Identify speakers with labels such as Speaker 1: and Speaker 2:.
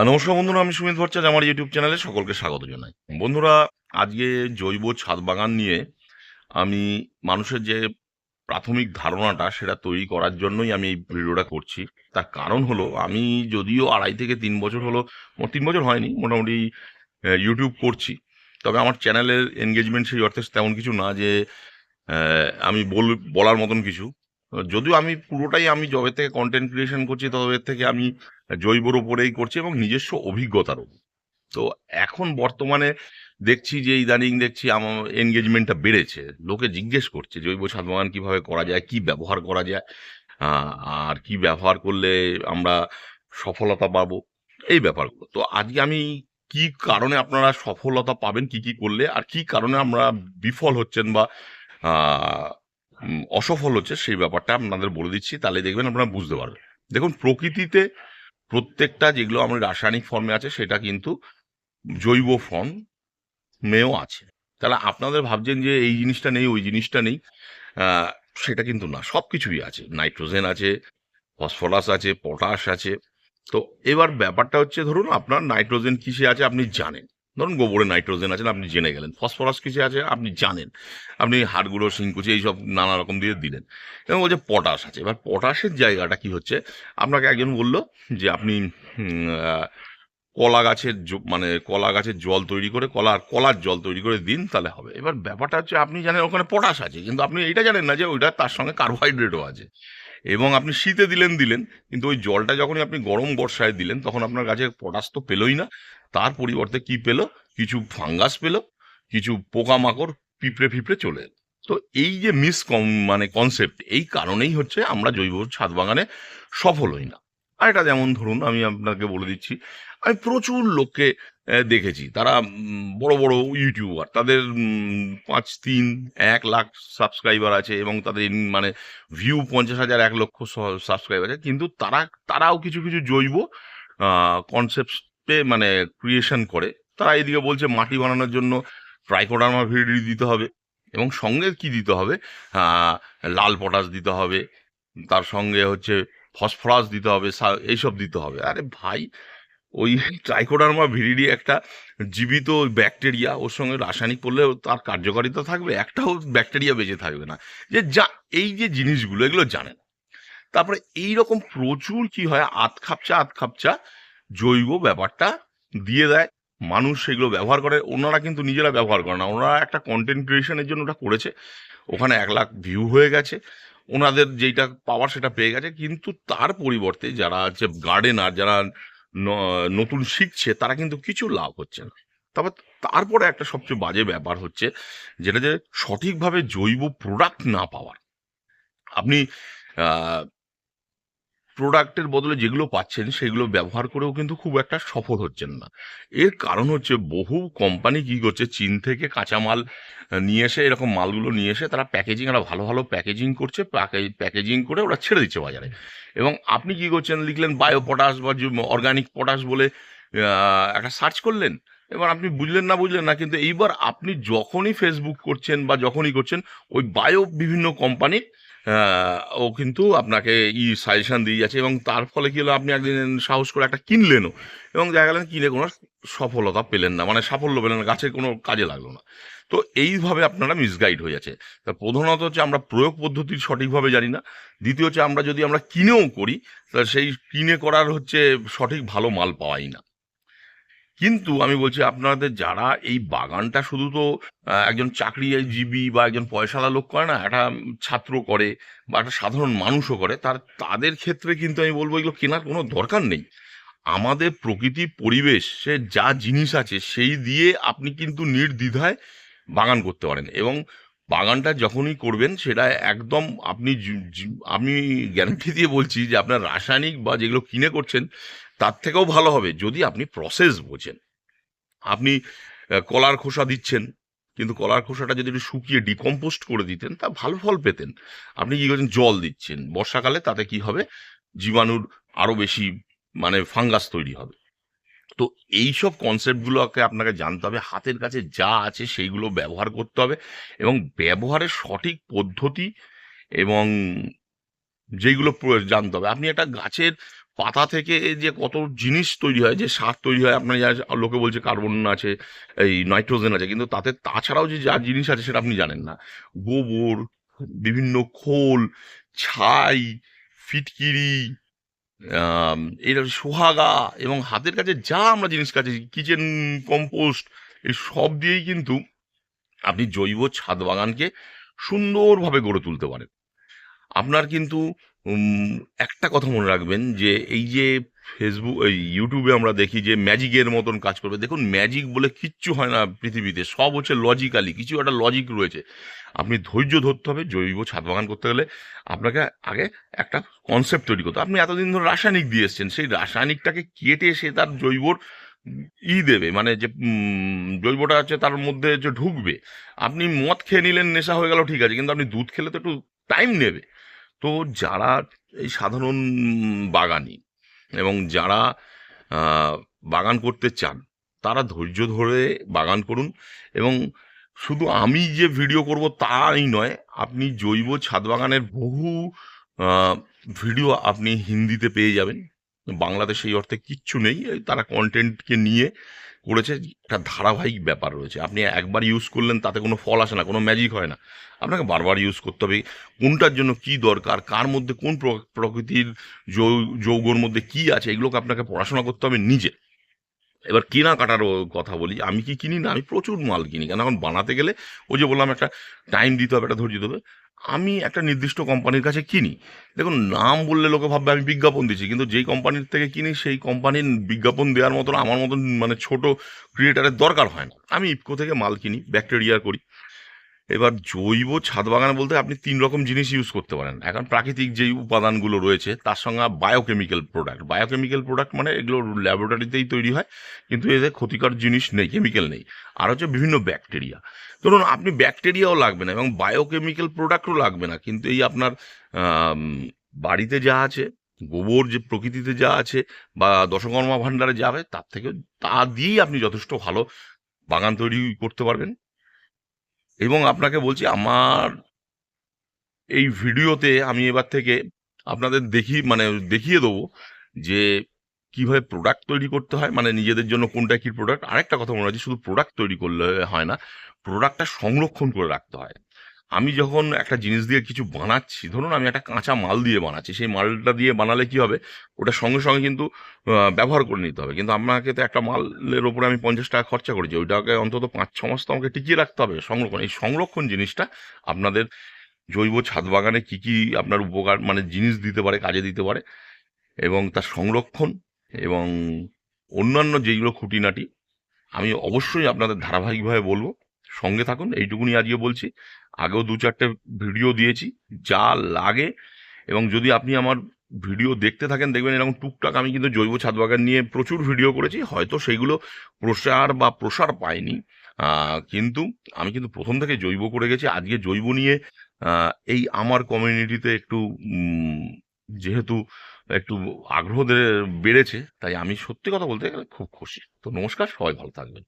Speaker 1: নমস্কার বন্ধুরা, আমি সুমিত ভট্টাচার্য, আমার ইউটিউব চ্যানেলে সকলকে স্বাগত জানাই। বন্ধুরা, আজকে জৈব ছাদ বাগান নিয়ে আমি মানুষের যে প্রাথমিক ধারণাটা সেটা তৈরি করার জন্যই আমি এই ভিডিওটা করছি। তার কারণ হলো, আমি যদিও আড়াই থেকে তিন বছর হলো তিন বছর হয়নি, মোটামুটি ইউটিউব করছি। তবে আমার চ্যানেলের এনগেজমেন্ট সেই অর্থে তেমন কিছু না যে আমি বল, বলার মতন কিছু। যদিও আমি পুরোটাই আমি যবে থেকে কন্টেন্ট ক্রিয়েশন করছি, তবে থেকে আমি জৈবর ওপরেই করছি এবং নিজস্ব অভিজ্ঞতার উপর। তো এখন বর্তমানে দেখছি যে ইদানিং দেখছি আমার এনগেজমেন্টটা বেড়েছে। লোকে জিজ্ঞেস করছে, জৈব ছাদ বাগান কীভাবে করা যায়, কি ব্যবহার করা যায় আর কি ব্যবহার করলে আমরা সফলতা পাবো, এই ব্যাপারগুলো। তো আজকে আমি কি কারণে আপনারা সফলতা পাবেন, কি কি করলে, আর কি কারণে আমরা বিফল হচ্ছেন বা অসফল হচ্ছে সেই ব্যাপারটা আপনাদের বলে দিচ্ছি, তাহলে দেখবেন আপনারা বুঝতে পারবেন। দেখুন, প্রকৃতিতে প্রত্যেকটা যেগুলো আমার রাসায়নিক ফর্মে আছে, সেটা কিন্তু জৈব ফর্ম মেয়েও আছে। তাহলে আপনাদের ভাবছেন যে এই জিনিসটা নেই, ওই জিনিসটা নেই সেটা কিন্তু না সব কিছুই আছে। নাইট্রোজেন আছে, ফসফরাস আছে, পটাশ আছে। তো এবার ব্যাপারটা হচ্ছে, ধরুন আপনার নাইট্রোজেন কিসে আছে, আপনি জানেন। ধরুন গোবরে নাইট্রোজেন আছে, আপনি জেনে গেলেন। ফসফরাস কিছু আছে, আপনি জানেন। আপনি হাড়গুঁড়ো শিংকুচি, এইসব নানা রকম দিয়ে দিলেন। এবং বলছে পটাশ আছে। এবার পটাশের জায়গাটা কি হচ্ছে? আপনাকে একজন বলল যে আপনি কলা গাছের মানে কলা গাছের জল তৈরি করে, কলা আর কলার জল তৈরি করে দিন, তাহলে হবে। এবার ব্যাপারটা হচ্ছে, আপনি জানেন ওখানে পটাশ আছে, কিন্তু আপনি এটা জানেন না যে ওইটা তার সঙ্গে কার্বোহাইড্রেটও আছে। এবং আপনি শীতে দিলেন দিলেন, কিন্তু ওই জলটা যখনই আপনি গরম বর্ষায় দিলেন, তখন আপনার গাছে পটাশ তো পেলোই না। তার পরিবর্তে কি পেল? কিছু ফাঙ্গাস পেল, কিছু পোকামাকড় পিঁপড়ে ফিপড়ে চলে এলো। তো এই যে মিস মানে কনসেপ্ট এই কারণেই হচ্ছে আমরা জৈব ছাদ বাগানে সফল হই না। আর এটা যেমন ধরুন, আমি আপনাকে বলে দিচ্ছি, আমি প্রচুর লোককে দেখেছি। তারা বড় বড় ইউটিউবার। তাদের পাঁচ, তিন, এক লাখ সাবস্ক্রাইবার আছে এবং তাদের মানে ভিউ পঞ্চাশ হাজার, এক লক্ষ সাবস্ক্রাইবার আছে। কিন্তু তারা, তারাও কিছু কিছু জৈব কনসেপ্টে মানে ক্রিয়েশন করে। তারা এদিকে বলছে মাটি বানানোর জন্য ট্রাইকোডার্মা ভিডি দিতে হবে এবং সঙ্গে কি দিতে হবে? লাল পটাশ দিতে হবে, তার সঙ্গে হচ্ছে ফসফরাস দিতে হবে এইসব দিতে হবে। আরে ভাই, ওই ট্রাইকোডার্মা ভিরিডি একটা জীবিত ব্যাকটেরিয়া ওর সঙ্গে রাসায়নিক করলে তার কার্যকারিতা থাকবে, একটাও ব্যাকটেরিয়া বেঁচে থাকবে না। যে যা, এই যে জিনিসগুলো, এগুলো জানেন তারপরে এইরকম প্রচুর কি হয় আত খাপচা আত খাপচা জৈব ব্যাপারটা দিয়ে দেয়। মানুষ সেগুলো ব্যবহার করে। ওনারা কিন্তু নিজেরা ব্যবহার করে না। ওনারা একটা কন্টেন্ট ক্রিয়েশনের জন্য ওটা করেছে। ওখানে এক লাখ ভিউ হয়ে গেছে। ওনাদের যেটা পাওয়ার সেটা পেয়ে গেছে। কিন্তু তার পরিবর্তে যারা হচ্ছে গার্ডেনার যারা নতুন শিখছে, তারা কিন্তু কিছু লাভ হচ্ছে না। তবে তারপরে একটা সবচেয়ে বাজে ব্যাপার হচ্ছে যেটা যে সঠিকভাবে জৈব প্রোডাক্ট না পাওয়ার আপনি প্রোডাক্টের বদলে যেগুলো পাচ্ছেন, সেগুলো ব্যবহার করেও কিন্তু খুব একটা সফল হচ্ছেন না। এর কারণ হচ্ছে বহু কোম্পানি কি করছে, চীন থেকে কাঁচামাল নিয়ে এসে, এরকম মালগুলো নিয়ে এসে তারা প্যাকেজিং একটা ভালো ভালো প্যাকেজিং করছে প্যাকেজিং করে ওরা ছেড়ে দিচ্ছে বাজারে। এবং আপনি কি করছেন, লিখলেন বায়ো পটাশ বা অর্গানিক পটাশ বলে একটা সার্চ করলেন। এবার আপনি বুঝলেন না বুঝলেন না, কিন্তু এইবার আপনি যখনই ফেসবুক করছেন বা যখনই করছেন, ওই বায়ো বিভিন্ন কোম্পানি ও কিন্তু আপনাকে ই সাজেশন দিয়ে যাচ্ছে এবং তার ফলে কি হলো, আপনি একদিন সাহস করে একটা কিনলেনও এবং দেখা গেলেন কিনে কোনো সফলতা পেলেন না মানে সাফল্য পেলেন না, গাছের কোনো কাজে লাগল না। তো এইভাবে আপনারা মিসগাইড হয়ে যাচ্ছে। তা প্রধানত হচ্ছে আমরা প্রয়োগ পদ্ধতি সঠিকভাবে জানি না। দ্বিতীয় হচ্ছে আমরা যদি আমরা কিনেও করি তাহলে সেই কিনে করার হচ্ছে সঠিক ভালো মাল পাওয়াই না। কিন্তু আমি বলছি আপনাদের যারা এই বাগানটা শুধু তো একজন চাকরিজীবী বা একজন পয়সালা লোক করে না, একটা ছাত্র করে বা একটা সাধারণ মানুষও করে, তার, তাদের ক্ষেত্রে কিন্তু আমি বলব এগুলো কেনার কোনো দরকার নেই। আমাদের প্রকৃতি, পরিবেশে যা জিনিস আছে সেই দিয়ে আপনি কিন্তু নির্দ্বিধায় বাগান করতে পারেন এবং বাগানটা যখনই করবেন সেটা একদম আপনি আমি গ্যারান্টি দিয়ে বলছি যে আপনার রাসায়নিক বা যেগুলো কিনে করছেন তার থেকেও ভালো হবে যদি আপনি প্রসেস বোঝেন। আপনি কলার খোসা দিচ্ছেন, কিন্তু কলার খোসাটা যদি একটু শুকিয়ে ডিকম্পোস্ট করে দিতেন, তা ভালো ফল পেতেন। আপনি কি করছেন? জল দিচ্ছেন। বর্ষাকালে তাতে কি হবে? জীবাণুর আরও বেশি মানে ফাঙ্গাস তৈরি হবে। তো এইসব কনসেপ্টগুলোকে আপনাকে জানতে হবে। হাতের কাছে যা আছে সেইগুলো ব্যবহার করতে হবে এবং ব্যবহারের সঠিক পদ্ধতি এবং যেইগুলো প্র- জানতে হবে। আপনি একটা গাছের পাতা থেকে যে কত জিনিস তৈরি হয়, যে সার তৈরি হয়, আপনার যা লোকে বলছে কার্বন আছে, এই নাইট্রোজেন আছে, কিন্তু তাতে তাছাড়াও যে যা জিনিস আছে সেটা আপনি জানেন না। গোবর, বিভিন্ন খোল, ছাই, ফিটকিরি এর সোহাগা এবং হাতের কাছে যা আমরা জিনিস কাছে কিচেন কম্পোস্ট, এই সব দিয়েই কিন্তু আপনি জৈব ছাদ বাগানকে সুন্দরভাবে গড়ে তুলতে পারেন। আপনার কিন্তু একটা কথা মনে রাখবেন যে, এই যে ফেসবুক এই ইউটিউবে আমরা দেখি যে ম্যাজিকের মতন কাজ করবে। দেখুন ম্যাজিক বলে কিচ্ছু হয় না পৃথিবীতে। সব হচ্ছে লজিক্যালি কিছু একটা লজিক রয়েছে। আপনি ধৈর্য ধরতে হবে, জৈব ছাদ বাগান করতে গেলে আপনাকে আগে একটা কনসেপ্ট তৈরি করতে। আপনি এতদিন ধরে রাসায়নিক দিয়ে এসছেন, সেই রাসায়নিকটাকে কেটে সে তার জৈবর ই দেবে মানে যে জৈবটা আছে তার মধ্যে যে ঢুকবে। আপনি মদ খেয়ে নিলেন, নেশা হয়ে গেল, ঠিক আছে। কিন্তু আপনি দুধ খেলে তো একটু টাইম নেবে। তো যারা এই সাধারণ বাগানি এবং যারা বাগান করতে চান, তারা ধৈর্য ধরে বাগান করুন এবং শুধু আমি যে ভিডিও করব তাই নয়, আপনি জৈব ছাদ বাগানের বহু ভিডিও আপনি হিন্দিতে পেয়ে যাবেন। বাংলাতে এই অর্থে কিচ্ছু নেই তারা কন্টেন্টকে নিয়ে করেছে। একটা ধারাবাহিক ব্যাপার রয়েছে। আপনি একবার ইউজ করলেন, তাতে কোনো ফল আসে না, কোনো ম্যাজিক হয় না। আপনাকে বারবার ইউজ করতে হবে। কোনটার জন্য কি দরকার? কার মধ্যে কোন প্র- প্রকৃতির যৌগর মধ্যে কি আছে? এগুলোকে আপনাকে পড়াশোনা করতে হবে নিজে। এবার কেনা কাটার কথা বলি, আমি কি কিনি না? আমি প্রচুর মাল কিনি। কেন? এখন বানাতে গেলে ওই যে বললাম একটা টাইম দিতে হবে, একটা ধৈর্য দেবে আমি একটা নির্দিষ্ট কোম্পানির কাছে কিনি। দেখুন, নাম বললে লোকে ভাববে আমি বিজ্ঞাপন দিচ্ছি, কিন্তু যেই কোম্পানির থেকে কিনি, সেই কোম্পানির বিজ্ঞাপন দেওয়ার মতন আমার মতন মানে ছোট ক্রিয়েটারের দরকার হয় না। আমি ইফকো থেকে মাল কিনি ব্যাকটেরিয়া করি। এবার জৈব ছাদ বাগান বলতে আপনি তিন রকম জিনিস ইউজ করতে পারেন। এখন প্রাকৃতিক যেই উপাদানগুলো রয়েছে, তার সঙ্গে বায়োকেমিক্যাল প্রোডাক্ট বায়োকেমিক্যাল প্রোডাক্ট মানে এগুলো ল্যাবরেটরিতেই তৈরি হয়, কিন্তু এদের ক্ষতিকর জিনিস নেই কেমিক্যাল নেই। আর হচ্ছে বিভিন্ন ব্যাকটেরিয়া ধরুন, আপনি ব্যাকটেরিয়াও লাগবে না এবং বায়োকেমিক্যাল প্রোডাক্টও লাগবে না, কিন্তু এই আপনার বাড়িতে যা আছে, গোবর যে প্রকৃতিতে যা আছে বা দশকর্মা ভাণ্ডারে যাবে, তার থেকে তা দিয়েই আপনি যথেষ্ট ভালো বাগান তৈরি করতে পারবেন। এবং আপনাকে বলছি, আমার এই ভিডিওতে আমি এবার থেকে আপনাদের দেখি মানে দেখিয়ে দেবো যে কীভাবে প্রোডাক্ট তৈরি করতে হয় মানে নিজেদের জন্য কোনটা কী প্রোডাক্ট আরেকটা কথা মনে হচ্ছে শুধু প্রোডাক্ট তৈরি করলে হয় না প্রোডাক্টটা সংরক্ষণ করে রাখতে হয়। আমি যখন একটা জিনিস দিয়ে কিছু বানাচ্ছি, ধরুন আমি একটা কাঁচা মাল দিয়ে বানাচ্ছি, সেই মালটা দিয়ে বানালে কি হবে? ওটা সঙ্গে সঙ্গে কিন্তু ব্যবহার করে নিতে হবে। কিন্তু আপনাকে তো একটা মালের ওপরে আমি পঞ্চাশ টাকা খরচা করেছি, ওইটাকে অন্তত পাঁচ, ছ মাস তো আমাকে টিকিয়ে রাখতে হবে সংরক্ষণ। এই সংরক্ষণ জিনিসটা আপনাদের জৈব ছাদ বাগানে কী কী আপনার উপকার মানে জিনিস দিতে পারে, কাজে দিতে পারে, এবং তার সংরক্ষণ এবং অন্যান্য যেগুলো খুঁটিনাটি, আমি অবশ্যই আপনাদের ধারাবাহিকভাবে বলব। সঙ্গে থাকুন, এইটুকুনি আজকে বলছি। আগেও দু চারটে ভিডিও দিয়েছি, যা লাগে। এবং যদি আপনি আমার ভিডিও দেখতে থাকেন, দেখবেন এরকম টুকটাক আমি কিন্তু জৈব ছাদ বাগান নিয়ে প্রচুর ভিডিও করেছি, হয়তো সেইগুলো প্রসার বা প্রসার পায়নি কিন্তু আমি কিন্তু প্রথম থেকে জৈব করে গেছি। আজকে জৈব নিয়ে এই আমার কমিউনিটিতে একটু যেহেতু একটু আগ্রহ বেড়েছে, তাই আমি সত্যি কথা বলতে গেলে খুব খুশি। তো নমস্কার, সবাই ভালো থাকবেন।